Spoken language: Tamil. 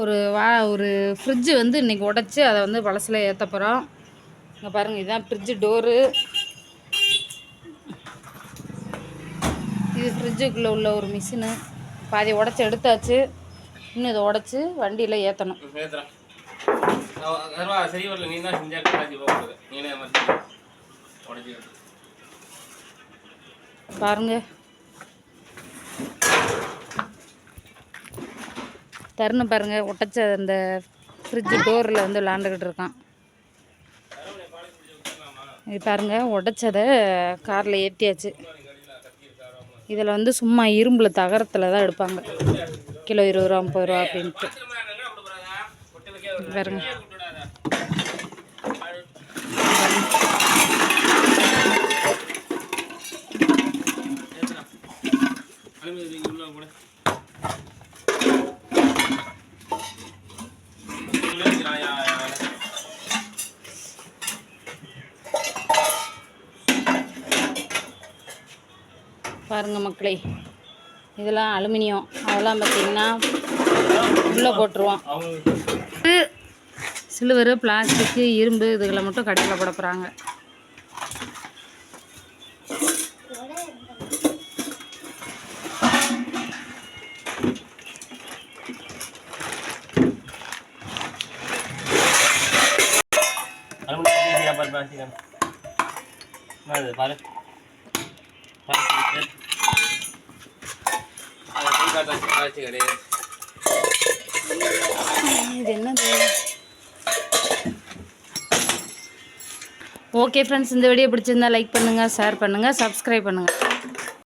ஒரு வா ஒரு ஃப்ரிட்ஜு வந்து இன்றைக்கி உடச்சி அதை வந்து பழசில் ஏற்ற போகிறோம் இங்கே பாருங்கள் இதுதான் ஃப்ரிட்ஜு டோரு இது ஃப்ரிட்ஜுக்குள்ளே உள்ள ஒரு மிஷினு பாதி உடச்சி எடுத்தாச்சு. இன்னும் இதை உடச்சி வண்டியில் ஏற்றணும் சரி வரல. நீ தான் செஞ்சா நீனே மாதிரி உடச்சி பாருங்க தருணம் பாருங்கள் உடச்ச அந்த ஃப்ரிட்ஜு டோரில் வந்து விளாண்டுக்கிட்டு இருக்கான். இது பாருங்க உடச்சதை காரில் ஏற்றியாச்சு இதில் வந்து சும்மா இரும்பில் தகரத்தில் தான் எடுப்பாங்க. கிலோ இருபது ரூபா முப்பது ரூபா அப்படின்ட்டு. பாருங்க. உள்ள கூட. பாருங்கள் மக்களே. இதெல்லாம் அலுமினியம். அதெல்லாம் பார்த்தீங்கன்னா உள்ளே போட்டுருவோம். அவங்க சில்வரு பிளாஸ்டிக்கு இரும்பு இதுகளை மட்டும் கடையில் போட போகிறாங்க பாரு. பாரு. இது என்னது? ஓகே ஃப்ரெண்ட்ஸ் இந்த வீடியோ பிடிச்சிருந்தா லைக் பண்ணுங்கள் ஷேர் பண்ணுங்கள் சப்ஸ்கிரைப் பண்ணுங்கள்